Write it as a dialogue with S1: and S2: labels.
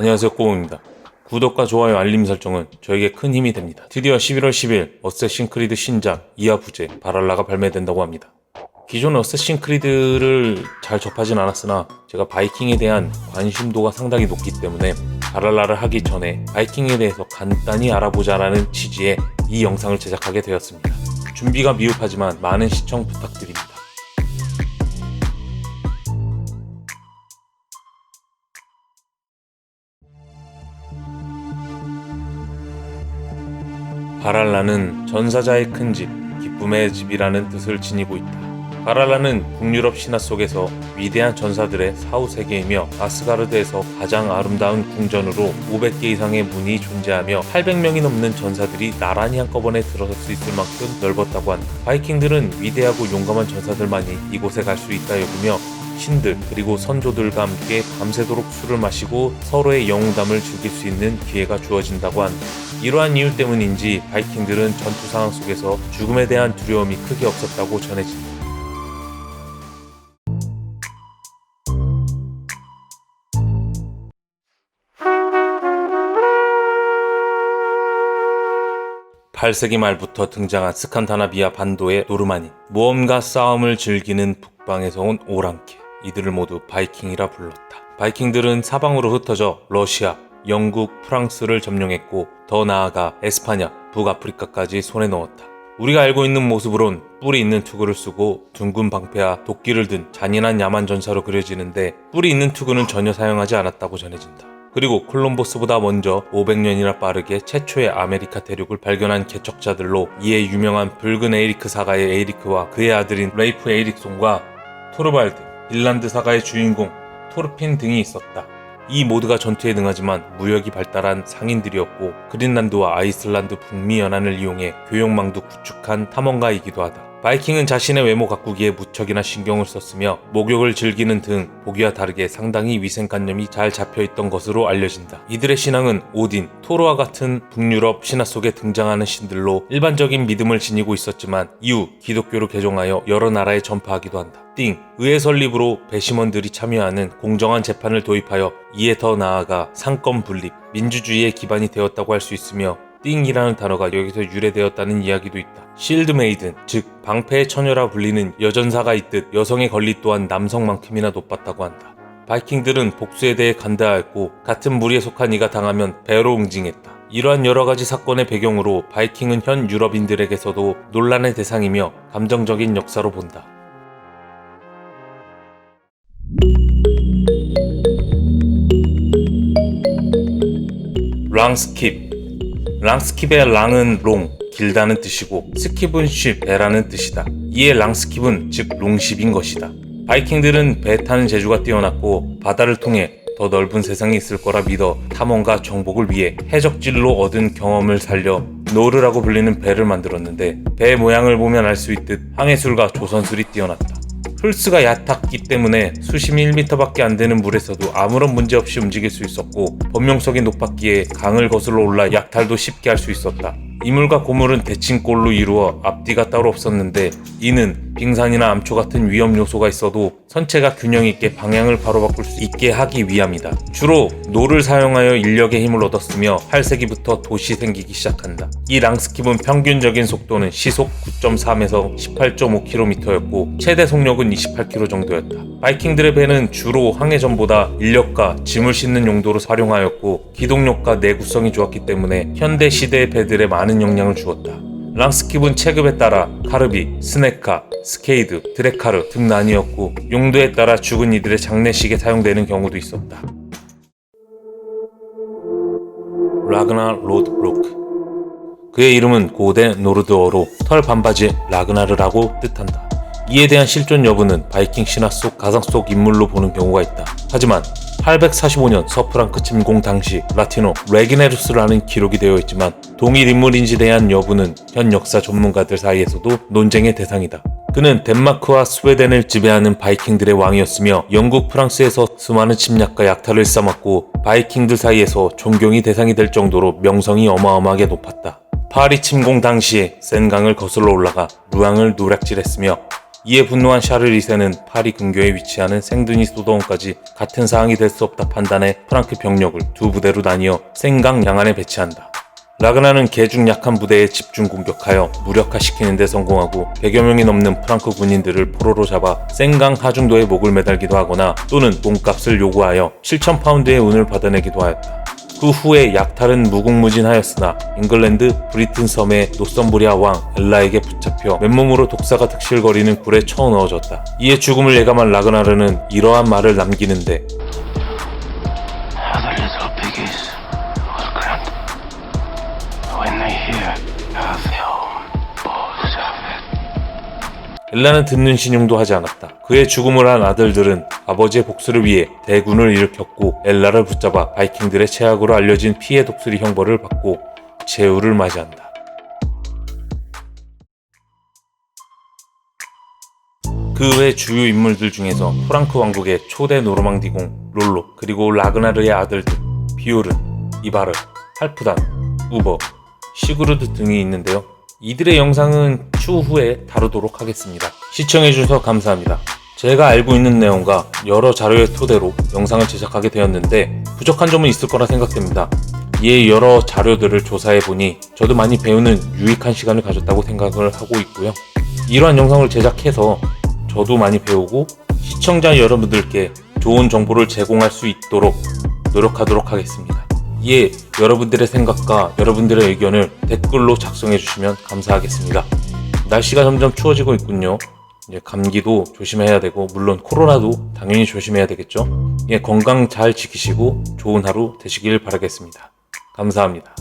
S1: 안녕하세요 꼬우입니다. 구독과 좋아요 알림 설정은 저에게 큰 힘이 됩니다. 드디어 11월 10일 어쌔신 크리드 신작 이하 부제 바랄라가 발매된다고 합니다. 기존 어쌔신 크리드를 잘 접하진 않았으나 제가 바이킹에 대한 관심도가 상당히 높기 때문에 바랄라를 하기 전에 바이킹에 대해서 간단히 알아보자라는 취지의 이 영상을 제작하게 되었습니다. 준비가 미흡하지만 많은 시청 부탁드립니다. 바랄라는 전사자의 큰 집, 기쁨의 집이라는 뜻을 지니고 있다. 바랄라는 북유럽 신화 속에서 위대한 전사들의 사후 세계이며 아스가르드에서 가장 아름다운 궁전으로 500개 이상의 문이 존재하며 800명이 넘는 전사들이 나란히 한꺼번에 들어설 수 있을 만큼 넓었다고 한다. 바이킹들은 위대하고 용감한 전사들만이 이곳에 갈 수 있다 여기며 신들 그리고 선조들과 함께 밤새도록 술을 마시고 서로의 영웅담을 즐길 수 있는 기회가 주어진다고 한다. 이러한 이유 때문인지 바이킹들은 전투 상황 속에서 죽음에 대한 두려움이 크게 없었다고 전해진다. (8세기) 말부터 등장한 스칸다나비아 반도의 노르마니 모험과 싸움을 즐기는 북방에서 온 오랑캐 이들을 모두 바이킹이라 불렀다 바이킹들은 사방으로 흩어져 러시아 영국, 프랑스를 점령했고 더 나아가 에스파냐, 북아프리카까지 손에 넣었다. 우리가 알고 있는 모습으론 뿔이 있는 투구를 쓰고 둥근 방패와 도끼를 든 잔인한 야만 전사로 그려지는데 뿔이 있는 투구는 전혀 사용하지 않았다고 전해진다. 그리고 콜럼버스보다 먼저 500년이나 빠르게 최초의 아메리카 대륙을 발견한 개척자들로 이에 유명한 붉은 에이리크 사가의 에이리크와 그의 아들인 레이프 에이릭손과 토르발드, 빌란드 사가의 주인공 토르핀 등이 있었다. 이 모두가 전투에 능하지만 무역이 발달한 상인들이었고 그린란드와 아이슬란드 북미 연안을 이용해 교역망도 구축한 탐험가이기도 하다. 바이킹은 자신의 외모 가꾸기에 무척이나 신경을 썼으며 목욕을 즐기는 등 보기와 다르게 상당히 위생관념이 잘 잡혀있던 것으로 알려진다. 이들의 신앙은 오딘, 토르와 같은 북유럽 신화 속에 등장하는 신들로 일반적인 믿음을 지니고 있었지만 이후 기독교로 개종하여 여러 나라에 전파하기도 한다. 띵, 의회 설립으로 배심원들이 참여하는 공정한 재판을 도입하여 이에 더 나아가 상권 분립, 민주주의의 기반이 되었다고 할 수 있으며 띵이라는 단어가 여기서 유래되었다는 이야기도 있다. 실드 메이든, 즉 방패의 처녀라 불리는 여전사가 있듯 여성의 권리 또한 남성만큼이나 높았다고 한다. 바이킹들은 복수에 대해 간다하였고 같은 무리에 속한 이가 당하면 배로 응징했다. 이러한 여러 가지 사건의 배경으로 바이킹은 현 유럽인들에게서도 논란의 대상이며 감정적인 역사로 본다. 랑스킵 랑스킵의 랑은 롱, 길다는 뜻이고 스킵은 쉽, 배라는 뜻이다. 이에 랑스킵은 즉 롱십인 것이다. 바이킹들은 배 타는 재주가 뛰어났고 바다를 통해 더 넓은 세상이 있을 거라 믿어 탐험과 정복을 위해 해적질로 얻은 경험을 살려 노르라고 불리는 배를 만들었는데 배 모양을 보면 알 수 있듯 항해술과 조선술이 뛰어났다. Hul스가 얕았기 때문에 수심이 1m밖에 안 되는 물에서도 아무런 문제 없이 움직일 수 있었고 범용성이 높았기에 강을 거슬러 올라 약탈도 쉽게 할 수 있었다. 이물과 고물은 대칭골로 이루어 앞뒤가 따로 없었는데 이는 빙산이나 암초 같은 위험 요소가 있어도 선체가 균형 있게 방향을 바로 바꿀 수 있게 하기 위함이다. 주로 노를 사용하여 인력의 힘을 얻었으며 8세기부터 도시 생기기 시작한다. 이 랑스킵은 평균적인 속도는 시속 9.3에서 18.5km였고 최대 속력은 28km 정도였다. 바이킹들의 배는 주로 항해전보다 인력과 짐을 싣는 용도로 활용하였고 기동력과 내구성이 좋았기 때문에 현대 시대의 배들에 많은 영향을 주었다. 랑스킵은 체급에 따라 카르비, 스네카, 스케이드, 드레카르 등 나뉘었고 용도에 따라 죽은 이들의 장례식에 사용되는 경우도 있었다. 라그나 로드브로크 그의 이름은 고대 노르드어로 털 반바지 라그나르라고 뜻한다. 이에 대한 실존 여부는 바이킹 신화 속 가상 속 인물로 보는 경우가 있다. 하지만 845년 서프랑크 침공 당시 라티노 레기네루스라는 기록이 되어 있지만 동일 인물인지 대한 여부는 현 역사 전문가들 사이에서도 논쟁의 대상이다. 그는 덴마크와 스웨덴을 지배하는 바이킹들의 왕이었으며 영국, 프랑스에서 수많은 침략과 약탈을 일삼았고 바이킹들 사이에서 존경이 대상이 될 정도로 명성이 어마어마하게 높았다. 파리 침공 당시에 센강을 거슬러 올라가 루앙을 노략질했으며 이에 분노한 샤를 2세는 파리 근교에 위치하는 생드니 소도원까지 같은 사항이 될 수 없다 판단해 프랑크 병력을 두 부대로 나뉘어 생강 양안에 배치한다. 라그나는 개중 약한 부대에 집중 공격하여 무력화시키는 데 성공하고 100여 명이 넘는 프랑크 군인들을 포로로 잡아 생강 하중도에 목을 매달기도 하거나 또는 몸값을 요구하여 7천 파운드의 운을 받아내기도 하였다. 그 후에 약탈은 무궁무진하였으나 잉글랜드 브리튼 섬의 노썸브리아 왕 엘라에게 붙잡혀 맨몸으로 독사가 득실거리는 굴에 쳐넣어졌다. 이에 죽음을 예감한 라그나르는 이러한 말을 남기는데
S2: how the
S1: 엘라는 듣는 신용도 하지 않았다. 그의 죽음을 한 아들들은 아버지의 복수를 위해 대군을 일으켰고 엘라를 붙잡아 바이킹들의 최악으로 알려진 피해 독수리 형벌을 받고 제후를 맞이한다. 그 외 주요 인물들 중에서 프랑크 왕국의 초대 노르망디 공 롤로 그리고 라그나르의 아들들 비오른, 이바르, 할프단, 우버, 시그루드 등이 있는데요. 이들의 영상은 추후에 다루도록 하겠습니다. 시청해주셔서 감사합니다. 제가 알고 있는 내용과 여러 자료의 토대로 영상을 제작하게 되었는데 부족한 점은 있을 거라 생각됩니다. 이에 여러 자료들을 조사해 보니 저도 많이 배우는 유익한 시간을 가졌다고 생각을 하고 있고요. 이러한 영상을 제작해서 저도 많이 배우고 시청자 여러분들께 좋은 정보를 제공할 수 있도록 노력하도록 하겠습니다. 이에 여러분들의 생각과 여러분들의 의견을 댓글로 작성해 주시면 감사하겠습니다. 날씨가 점점 추워지고 있군요. 이제 감기도 조심해야 되고 물론 코로나도 당연히 조심해야 되겠죠. 예, 건강 잘 지키시고 좋은 하루 되시길 바라겠습니다. 감사합니다.